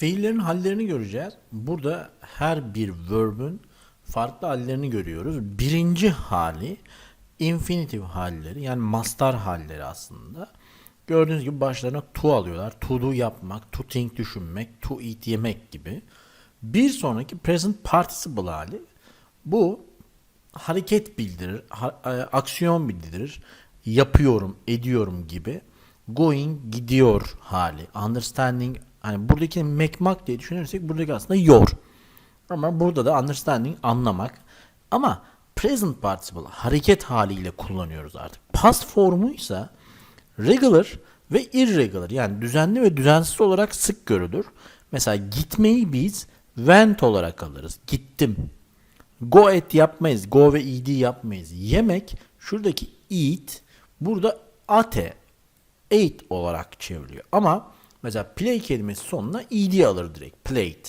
Fiillerin hallerini göreceğiz. Burada her bir verb'ün farklı hallerini görüyoruz. Birinci hali infinitive halleri yani mastar halleri aslında. Gördüğünüz gibi başlarına to alıyorlar. To do yapmak, to think düşünmek, to eat yemek gibi. Bir sonraki present participle hali bu hareket bildirir, ha- e, aksiyon bildirir, yapıyorum, ediyorum gibi. Going gidiyor hali. Understanding hani buradaki mekmak diye düşünürsek buradaki aslında yor. Ama burada da understanding anlamak. Ama present participle hareket haliyle kullanıyoruz artık. Past formuysa regular ve irregular yani düzenli ve düzensiz olarak sık görülür. Mesela gitmeyi biz went olarak alırız. Gittim. Go et yapmayız. Go ve ed yapmayız. Yemek şuradaki eat burada ate ate olarak çevriliyor. Ama mesela play kelimesi sonuna ed alır direkt. Played.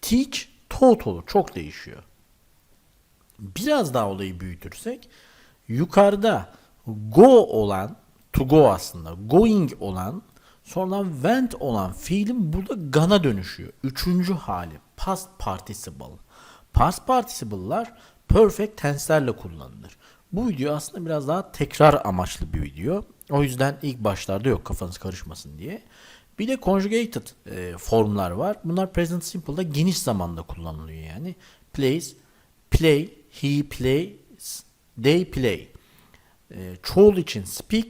Teach taught olur. Çok değişiyor. Biraz daha olayı büyütürsek yukarıda go olan to go aslında going olan sonradan went olan fiilin burada gonna dönüşüyor. Üçüncü hali past participle. Past participle'lar perfect tense'lerle kullanılır. Bu video aslında biraz daha tekrar amaçlı bir video. O yüzden ilk başlarda yok kafanız karışmasın diye. Bir de conjugated e, formlar var. Bunlar present simple'da geniş zamanda kullanılıyor yani. Plays, play, he plays, they play. E, çoğul için speak,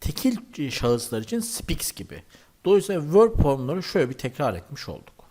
tekil şahıslar için speaks gibi. Dolayısıyla verb formları şöyle bir tekrar etmiş olduk.